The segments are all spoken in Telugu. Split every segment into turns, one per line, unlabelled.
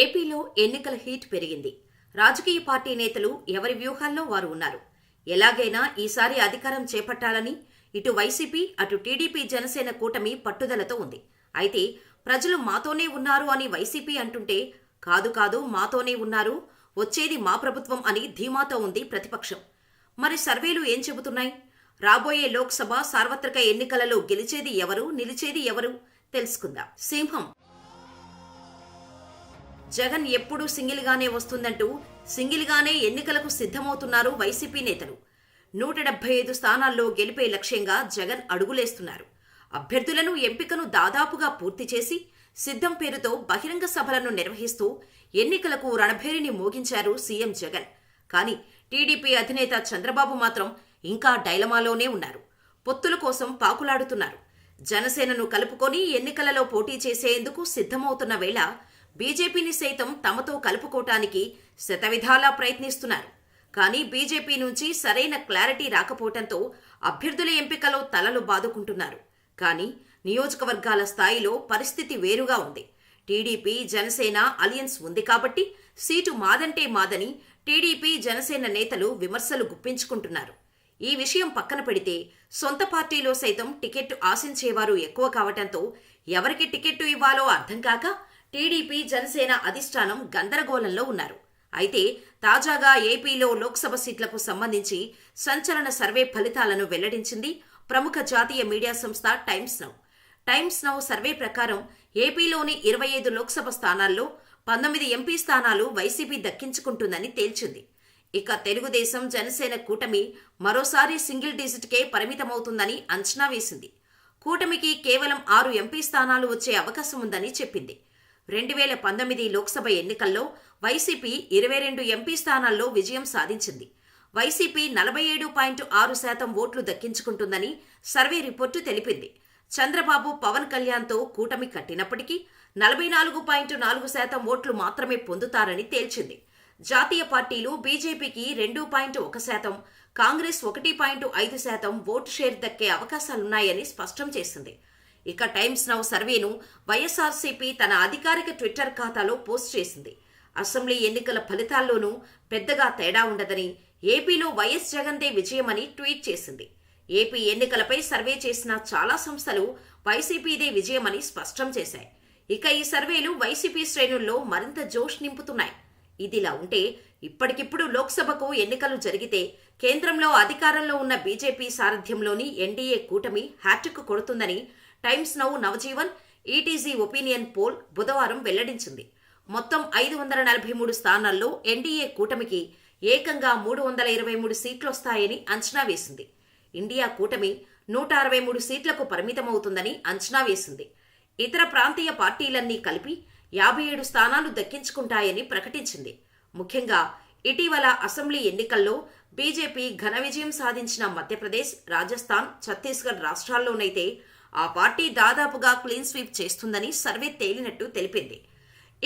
ఏపీలో ఎన్నికల హీట్ పెరిగింది. రాజకీయ పార్టీ నేతలు ఎవరి వ్యూహాల్లో వారు ఉన్నారు? ఎలాగైనా ఈసారి అధికారం చేపట్టాలని ఇటు వైసీపీ అటు టీడీపీ జనసేన కూటమి పట్టుదలతో ఉంది. అయితే ప్రజలు మాతోనే ఉన్నారు అని వైసీపీ అంటుంటే కాదు కాదు మాతోనే ఉన్నారు వచ్చేది మా ప్రభుత్వం అని ధీమాతో ఉంది ప్రతిపక్షం. మరి సర్వేలు ఏం చెబుతున్నాయి? రాబోయే లోక్సభ సార్వత్రిక ఎన్నికలలో గెలిచేది ఎవరు నిలిచేది ఎవరు? తెలుసుకుందాం. సింహం జగన్ ఎప్పుడూ సింగిల్గానే వస్తుందంటూ సింగిల్గానే ఎన్నికలకు సిద్ధమవుతున్నారు వైసీపీ నేతలు. నూట డెబ్బై ఐదు స్థానాల్లో గెలిపే లక్ష్యంగా జగన్ అడుగులేస్తున్నారు. అభ్యర్థులను ఎంపికను దాదాపుగా పూర్తి చేసి సిద్ధం పేరుతో బహిరంగ సభలను నిర్వహిస్తూ ఎన్నికలకు రణభేరిని మోగించారు సీఎం జగన్. కానీ టీడీపీ అధినేత చంద్రబాబు మాత్రం ఇంకా డైలమాలోనే ఉన్నారు. పొత్తుల కోసం పాకులాడుతున్నారు. జనసేనను కలుపుకొని ఎన్నికలలో పోటీ చేసేందుకు సిద్ధమవుతున్న వేళ బీజేపీని సైతం తమతో కలుపుకోవటానికి శతవిధాలా ప్రయత్నిస్తున్నారు. కానీ బీజేపీ నుంచి సరైన క్లారిటీ రాకపోవటంతో అభ్యర్థుల ఎంపికలో తలలు బాదుకుంటున్నారు. కానీ నియోజకవర్గాల స్థాయిలో పరిస్థితి వేరుగా ఉంది. టీడీపీ జనసేన అలియన్స్ ఉంది కాబట్టి సీటు మాదంటే మాదని టీడీపీ జనసేన నేతలు విమర్శలు గుప్పించుకుంటున్నారు. ఈ విషయం పక్కన పెడితే సొంత పార్టీలో సైతం టికెట్ ఆశించేవారు ఎక్కువ కావటంతో ఎవరికి టికెట్టు ఇవ్వాలో అర్థం కాక టీడీపీ జనసేన అధిష్టానం గందరగోళంలో ఉన్నారు. అయితే తాజాగా ఏపీలో లోక్సభ సీట్లకు సంబంధించి సంచలన సర్వే ఫలితాలను వెల్లడించింది ప్రముఖ జాతీయ మీడియా సంస్థ Times Now. Times Now survey ప్రకారం ఏపీలోని ఇరవై ఐదు లోక్సభ స్థానాల్లో పంతొమ్మిది ఎంపీ స్థానాలు వైసీపీ దక్కించుకుంటుందని తేల్చింది. ఇక తెలుగుదేశం జనసేన కూటమి మరోసారి సింగిల్ డిజిట్కే పరిమితమవుతుందని అంచనా వేసింది. కూటమికి కేవలం ఆరు ఎంపీ స్థానాలు వచ్చే అవకాశం ఉందని చెప్పింది. రెండు వేల పంతొమ్మిది లోక్సభ ఎన్నికల్లో వైసీపీ ఇరవై రెండు ఎంపీ స్థానాల్లో విజయం సాధించింది. వైసీపీ నలభై ఏడు పాయింట్ ఆరు శాతం ఓట్లు దక్కించుకుంటుందని సర్వే రిపోర్టు తెలిపింది. చంద్రబాబు పవన్ కళ్యాణ్తో కూటమి కట్టినప్పటికీ నలభై నాలుగు పాయింట్ నాలుగు శాతం ఓట్లు మాత్రమే పొందుతారని తేల్చింది. జాతీయ పార్టీలు బీజేపీకి రెండు పాయింట్ ఒక శాతం కాంగ్రెస్ ఒకటి పాయింట్ ఐదు శాతం ఓటు షేర్ దక్కే అవకాశాలున్నాయని స్పష్టం చేసింది. ఇక టైమ్స్ నౌ సర్వేను వైఎస్ఆర్సీపీ తన అధికారిక ట్విట్టర్ ఖాతాలో పోస్ట్ చేసింది. అసెంబ్లీ ఎన్నికల ఫలితాల్లోనూ పెద్దగా తేడా ఉండదని ఏపీలో వైఎస్ జగన్దే విజయమని ట్వీట్ చేసింది. ఏపీ ఎన్నికలపై సర్వే చేసిన చాలా సంస్థలు వైసీపీదే విజయమని స్పష్టం చేశాయి. ఇక ఈ సర్వేలు వైసీపీ శ్రేణుల్లో మరింత జోష్ నింపుతున్నాయి. ఇదిలా ఉంటే ఇప్పటికిప్పుడు లోక్సభకు ఎన్నికలు జరిగితే కేంద్రంలో అధికారంలో ఉన్న బీజేపీ సారథ్యంలోని ఎన్డీఏ కూటమి hat trick కొడుతుందని Times Now Navjeevan ETG opinion poll బుధవారం వెల్లడించింది. మొత్తం ఐదు వందల నలభై మూడు స్థానాల్లో ఎన్డీఏ కూటమికి ఏకంగా మూడు వందల ఇరవై మూడు సీట్లొస్తాయని అంచనా వేసింది. ఇండియా కూటమి నూట అరవై మూడు సీట్లకు పరిమితమవుతుందని అంచనా వేసింది. ఇతర ప్రాంతీయ పార్టీలన్నీ కలిపి యాభై ఏడు స్థానాలు దక్కించుకుంటాయని ప్రకటించింది. ముఖ్యంగా ఇటీవల అసెంబ్లీ ఎన్నికల్లో బీజేపీ ఘన విజయం సాధించిన మధ్యప్రదేశ్ రాజస్థాన్ ఛత్తీస్గఢ్ రాష్ట్రాల్లోనైతే ఆ పార్టీ దాదాపుగా క్లీన్ స్వీప్ చేస్తుందని సర్వే తేలినట్టు తెలిపింది.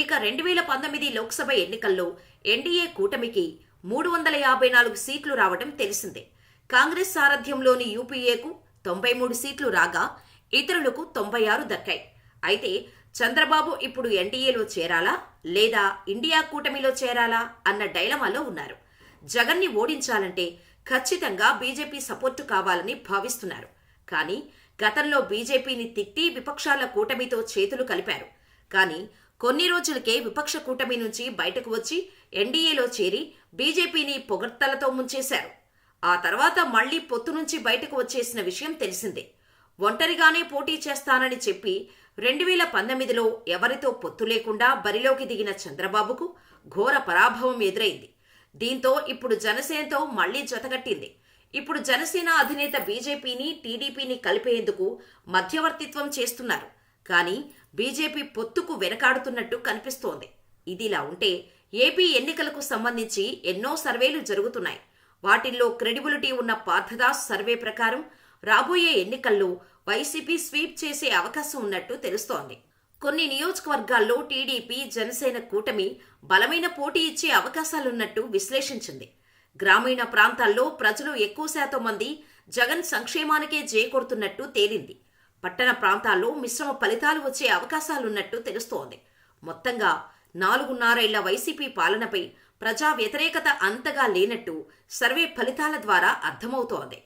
ఇక రెండు వేల పంతొమ్మిది లోక్సభ ఎన్నికల్లో ఎన్డీఏ కూటమికి మూడు వందల యాభై నాలుగు సీట్లు రావడం తెలిసిందే. కాంగ్రెస్ సారథ్యంలోని యూపీఏకు తొంభై మూడు సీట్లు రాగా ఇతరులకు తొంభై ఆరు దక్కాయి. అయితే చంద్రబాబు ఇప్పుడు ఎన్డీఏలో చేరాలా లేదా ఇండియా కూటమిలో చేరాలా అన్న డైలమాలో ఉన్నారు. జగన్ని ఓడించాలంటే ఖచ్చితంగా బీజేపీ సపోర్టు కావాలని భావిస్తున్నారు. కానీ గతంలో బీజేపీని తిట్టి విపక్షాల కూటమితో చేతులు కలిపారు. కానీ కొన్ని రోజులకే విపక్ష కూటమి నుంచి బయటకు వచ్చి ఎన్డీఏలో చేరి బీజేపీని పొగడ్తలతో ముంచేశారు. ఆ తర్వాత మళ్ళీ పొత్తు నుంచి బయటకు వచ్చేసిన విషయం తెలిసిందే. ఒంటరిగానే పోటీ చేస్తానని చెప్పి రెండు వేల పంతొమ్మిదిలో ఎవరితో పొత్తు లేకుండా బరిలోకి దిగిన చంద్రబాబుకు ఘోర పరాభవం ఎదురైంది. దీంతో ఇప్పుడు జనసేనతో మళ్ళీ జతగట్టింది ఇప్పుడు జనసేన అధినేత బీజేపీని టీడీపీని కలిపేందుకు మధ్యవర్తిత్వం చేస్తున్నారు. కానీ బీజేపీ పొత్తుకు వెనకాడుతున్నట్టు కనిపిస్తోంది. ఇదిలా ఉంటే ఏపీ ఎన్నికలకు సంబంధించి ఎన్నో సర్వేలు జరుగుతున్నాయి. వాటిల్లో క్రెడిబిలిటీ ఉన్న పార్థదాస్ సర్వే ప్రకారం రాబోయే ఎన్నికల్లో వైసీపీ స్వీప్ చేసే అవకాశం ఉన్నట్టు తెలుస్తోంది. కొన్ని నియోజకవర్గాల్లో టీడీపీ జనసేన కూటమి బలమైన పోటీ ఇచ్చే అవకాశాలున్నట్టు విశ్లేషించింది. గ్రామీణ ప్రాంతాల్లో ప్రజలు ఎక్కువ శాతం మంది జగన్ సంక్షేమానికే చేకూరుతున్నట్టు తేలింది. పట్టణ ప్రాంతాల్లో మిశ్రమ ఫలితాలు వచ్చే అవకాశాలున్నట్టు తెలుస్తోంది. మొత్తంగా నాలుగున్నరేళ్ళ వైసీపీ పాలనపై ప్రజా వ్యతిరేకత అంతగా లేనట్టు సర్వే ఫలితాల ద్వారా అర్థమవుతోంది.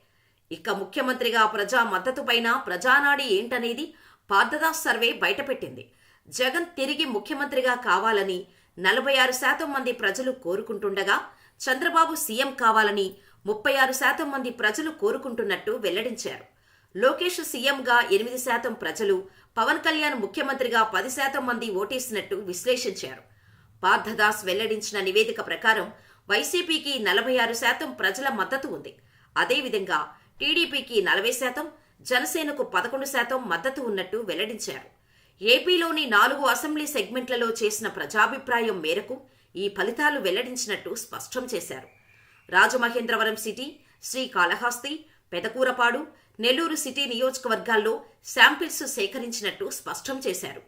ఇక ముఖ్యమంత్రిగా ప్రజా మద్దతుపైన ప్రజానాడి ఏంటనేది పార్థదాస్ సర్వే బయటపెట్టింది. జగన్ తిరిగి ముఖ్యమంత్రిగా కావాలని నలభై ఆరు శాతం మంది ప్రజలు కోరుకుంటుండగా చంద్రబాబు సీఎం కావాలని ముప్పై ఆరు శాతం మంది ప్రజలు కోరుకుంటున్నట్టు వెల్లడించారు. లోకేష్ సీఎంగా ఎనిమిది శాతం ప్రజలు పవన్ కళ్యాణ్ ముఖ్యమంత్రిగా పది శాతం మంది ఓటేసినట్టు విశ్లేషించారు. పార్థదాస్ వెల్లడించిన నివేదిక ప్రకారం వైసీపీకి నలభై ఆరు శాతం ప్రజల మద్దతు ఉంది. అదేవిధంగా టీడీపీకి నలభై శాతం జనసేనకు పదకొండు శాతం మద్దతు ఉన్నట్టు వెల్లడించారు. ఏపీలోని నాలుగు అసెంబ్లీ సెగ్మెంట్లలో చేసిన ప్రజాభిప్రాయం మేరకు ఈ ఫలితాలు వెల్లడించినట్టు స్పష్టం చేశారు. రాజమహేంద్రవరం సిటీ శ్రీకాళహస్తి పెదకూరపాడు నెల్లూరు సిటీ నియోజకవర్గాల్లో శాంపిల్స్ సేకరించినట్టు స్పష్టం చేశారు.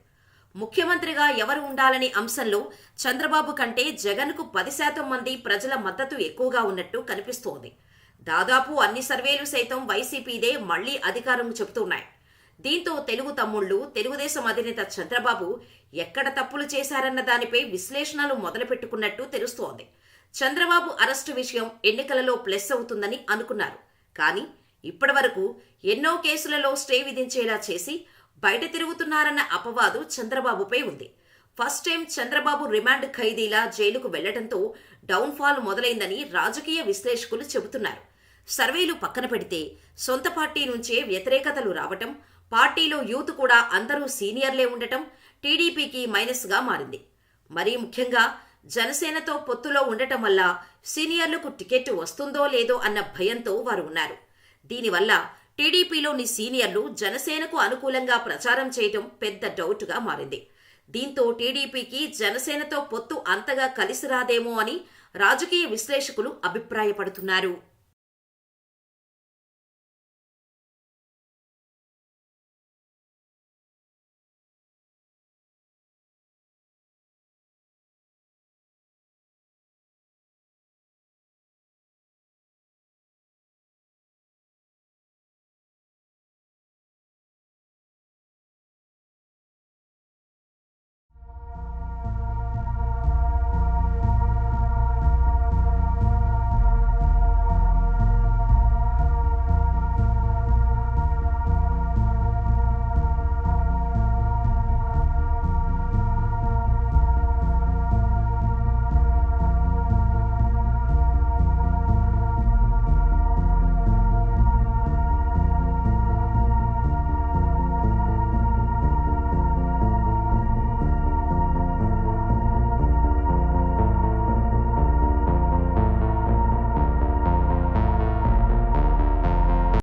ముఖ్యమంత్రిగా ఎవరు ఉండాలనే అంశంలో చంద్రబాబు కంటే జగన్కు పది శాతం మంది ప్రజల మద్దతు ఎక్కువగా ఉన్నట్టు కనిపిస్తోంది. దాదాపు అన్ని సర్వేలు సైతం వైసీపీదే మళ్ళీ అధికారం చెబుతున్నాయి. దీంతో తెలుగు తమ్ముళ్ళు తెలుగుదేశం అధినేత చంద్రబాబు ఎక్కడ తప్పులు చేశారన్న దానిపై విశ్లేషణలు మొదలుపెట్టుకున్నట్టు తెలుస్తోంది. చంద్రబాబు అరెస్టు విషయం ఎన్నికలలో ప్లస్ అవుతుందని అనుకున్నారు. కానీ ఇప్పటివరకు ఎన్నో కేసులలో స్టే విధించేలా చేసి బయట తిరుగుతున్నారన్న అపవాదు చంద్రబాబుపై ఉంది. ఫస్ట్ టైం చంద్రబాబు రిమాండ్ ఖైదీలా జైలుకు వెళ్ళడంతో డౌన్ఫాల్ మొదలైందని రాజకీయ విశ్లేషకులు చెబుతున్నారు. సర్వేలు పక్కన పెడితే సొంత పార్టీ నుంచే వ్యతిరేకతలు రావటం పార్టీలో యూత్ కూడా అందరూ సీనియర్లే ఉండటం టీడీపీకి మైనస్గా మారింది. మరీ ముఖ్యంగా జనసేనతో పొత్తులో ఉండటం వల్ల సీనియర్లకు టికెట్ వస్తుందో లేదో అన్న భయంతో వారు ఉన్నారు. దీనివల్ల టీడీపీలోని సీనియర్లు జనసేనకు అనుకూలంగా ప్రచారం చేయటం పెద్ద డౌట్గా మారింది. దీంతో టీడీపీకి జనసేనతో పొత్తు అంతగా కలిసి రాదేమో అని రాజకీయ విశ్లేషకులు అభిప్రాయపడుతున్నారు.